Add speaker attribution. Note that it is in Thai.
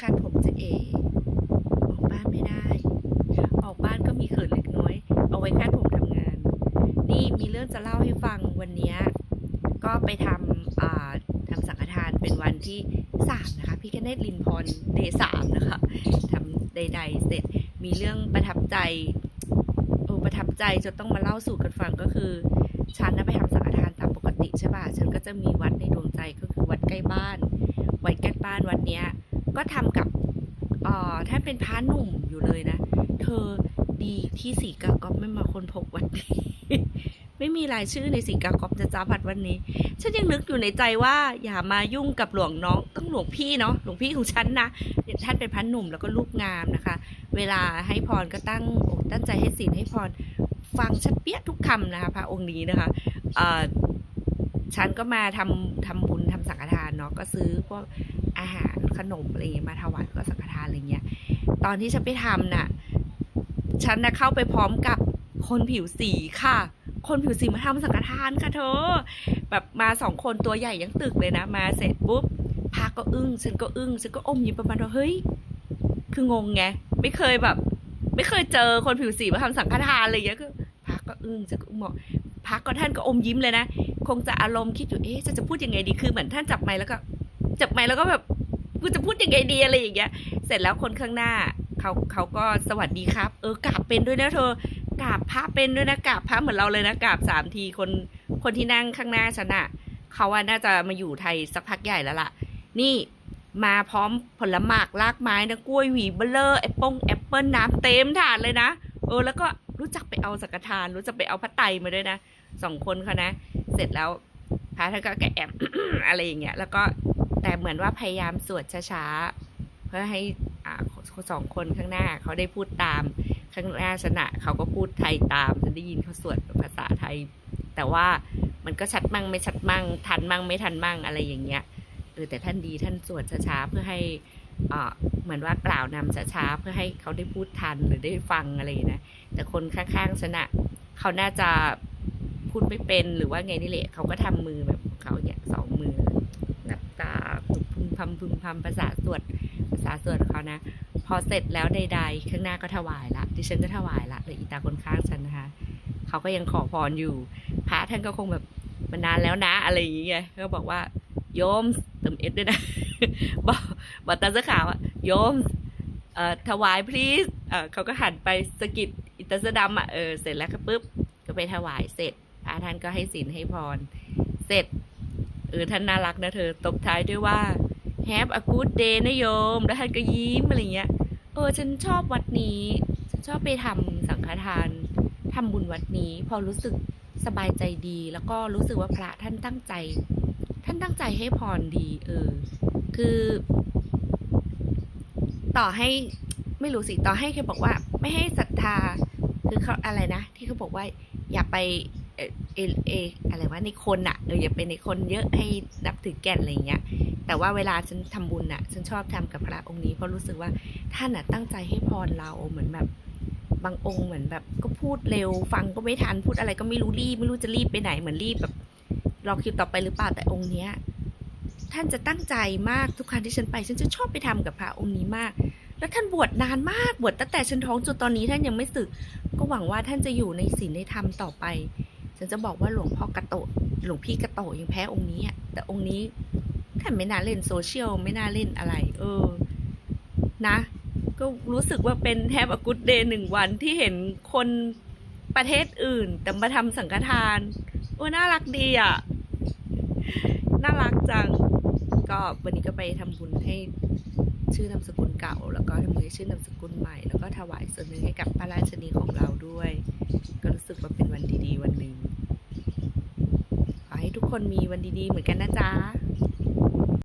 Speaker 1: คาดผมจะเอ ออกบ้านไม่ได้ ออกบ้านก็มีเขินเล็กน้อย เอาไว้คาดผมทำงาน นี่มีเรื่องจะเล่าให้ฟังวันนี้ก็ไปทำอ่าทำสังฆทานเป็นวันที่สามนะคะพี่กเนตลินพรเดย์สามนะคะทำใดๆเสร็จมีเรื่องประทับใจโอ้ประทับใจจนต้องมาเล่าสู่กันฟังก็คือ ฉันนะไปทำสังฆทานตามปกติใช่ป่ะฉันก็จะมีวัดในดวงใจก็คือวัดใกล้บ้านวัดใกล้บ้านวัดเนี้ย ก็ทำกับอ่อท่านเป็นพระหนุ่มอยู่เลยนะ เธอดีที่สีกากอบไม่มาคนพบวันนี้ไม่มีรายชื่อในสีกากอบจะจ้าพัดวันนี้ ฉันยังนึกอยู่ในใจว่า อย่ามายุ่งกับหลวงน้องต้องหลวงพี่เนาะหลวงพี่ของฉันนะท่านเป็นพระหนุ่มแล้วก็ลูกงามนะคะ เวลาให้พรก็ตั้งอกตั้งใจให้ศีลให้พรฟังชัดเปี้ยทุกคำนะคะพระองค์นี้นะคะอ่อฉันก็มาทำทำบุญทำสังฆทาน เนาะก็ซื้อพวกอาหารขนมอะไรเงี้ยมาถวายก็สังฆทานอะไรเงี้ย ตอนที่ฉันไปทำน่ะ ฉันนะเข้าไปพร้อมกับคนผิวสีค่ะ คนผิวสีมาทำสังฆทานค่ะเธอ แบบมาสองคนตัวใหญ่ยังตึกเลยนะ มาเสร็จปุ๊บพาก็อึ้ง ฉันก็อึ้ง ฉันก็อมยิ้มประมาณว่าเฮ้ย คืองงไง ไม่เคยแบบ ไม่เคยเจอคนผิวสีมาทำสังฆทานอะไรอย่างเงี้ยก็พักก็ อึ้งจะก็บอกพักก็ท่านก็อมยิ้มเลยนะ คงจะอารมณ์คิดอยู่เอ๊ะจะจะพูดยังไงดีคือเหมือนท่านจับไม้แล้วก็จับไม้แล้วก็แบบกูจะพูดยังไงดีอะไรอย่างเงี้ย เสร็จแล้วคนข้างหน้าเขาเขาก็สวัสดีครับ เออกราบเป็นด้วยนะเธอกราบพระเป็นด้วยนะกราบพระเหมือนเราเลยนะกราบสามทีคนคนที่นั่งข้างหน้าฉันอะเขาว่าน่าจะมาอยู่ไทยสักพักใหญ่แล้วล่ะ นี่มาพร้อมผลหมากลากไม้นะกล้วยหวีเบลเลอร์แอปเปิลแอปเปิลน้ำเต็มถาดเลยนะเออแล้วก็ รู้จักไปเอาสังฆทาน รู้จักไปเอาพระไตรมาด้วยนะสองคนเขานะ เสร็จแล้วพระท่านก็แกะแอบอะไรอย่างเงี้ย แล้วก็แต่เหมือนว่าพยายามสวดช้าๆ เพื่อให้อสองคนข้างหน้าเขาได้พูดตาม ข้างหน้าชนะเขาก็พูดไทยตามฉันได้ยินเขาสวดภาษาไทย แต่ว่ามันก็ชัดมั่งไม่ชัดมั่งทันมั่งไม่ทันมั่งอะไรอย่างเงี้ยเออแต่ท่านดีท่านสวดช้าๆเพื่อให้ เหมือนว่ากล่าวนำช้าๆเพื่อให้เขาได้พูดทันหรือได้ฟังอะไรนะแต่คนข้างๆชนะเขาน่าจะพูดไม่เป็นหรือว่าไงนี่แหละเขาก็ทำมือแบบของเขาเนี่ยสองมือนับตาพึมพำพึมพำภาษาสวดภาษาสวดของเขานะพอเสร็จแล้วใด ๆ ข้างหน้าก็ถวายละดิฉันก็ถวายละเลยอีตาคนข้างฉันนะคะเขาก็ยังขอพรอยู่ พระท่านก็คงแบบมานานแล้วนะอะไรอย่างเงี้ยก็บอกว่าโยมเติมเอสด้วยนะ บอกบอกตาเสื้อขาวอะโยมเอ่อถวาย please เอ่อเขาก็หันไปสกิดอิตาเสื้อดำอะเออเสร็จแล้วก็ปุ๊บก็ไปถวายเสร็จพระท่านก็ให้ศีลให้พร เสร็จเออท่านน่ารักนะเธอตบท้ายด้วยว่า have a good day นะโยม แล้วท่านก็ยิ้มอะไรเงี้ยเออฉันชอบวัดนี้ฉันชอบไปทำสังฆทานทำบุญวัดนี้ พอรู้สึกสบายใจดี แล้วก็รู้สึกว่าพระท่านตั้งใจ ท่านตั้งใจให้พรดี เออ คือ ต่อให้ไม่รู้สิต่อให้แค่บอกว่า ไม่ให้ศรัทธา คือเขาอะไรนะที่เขาบอกว่า อย่าไปเออเอเออะไรวะในคนอะเอออย่าไปในคนเยอะให้นับถือแก่นอะไรอย่างเงี้ย แต่ว่าเวลาฉันทำบุญอะฉันชอบทำกับพระองค์นี้เพราะรู้สึกว่าท่านอะตั้งใจให้พรเราเหมือนแบบบางองค์เหมือนแบบ ก็พูดเร็วฟังก็ไม่ทันพูดอะไรก็ไม่รู้รีบไม่รู้จะรีบไปไหนเหมือนรีบแบบ รอคิวต่อไปหรือเปล่าแต่องค์เนี้ยท่านจะตั้งใจมากทุกครั้งที่ฉันไปฉันจะชอบไปทำกับพระองค์นี้มาก แล้วท่านบวชนานมากบวชตั้งแต่ฉันท้องจนตอนนี้ท่านยังไม่สึก ก็หวังว่าท่านจะอยู่ในศีลในธรรมต่อไป ฉันจะบอกว่าหลวงพ่อกระโตหลวงพี่กระโตยังแพ้องค์นี้อะแต่องค์นี้ท่านไม่น่าเล่นโซเชียลไม่น่าเล่นอะไร เออ นะ ก็รู้สึกว่าเป็นแทบอกุดเดย์หนึ่งวันที่เห็นคนประเทศอื่น แต่มาทำสังฆทาน โอ้น่ารักดีอะ น่ารักจัง ก็วันนี้ก็ไปทำบุญให้ชื่อนามสกุลเก่า แล้วก็ทำบุญให้ชื่อนามสกุลใหม่ แล้วก็ถวายส่วนหนึ่งให้กับพระราชนีของเราด้วย ก็รู้สึกว่าเป็นวันดีๆวันหนึ่งขอให้ทุกคนมีวันดีๆ เหมือนกันนะจ๊ะ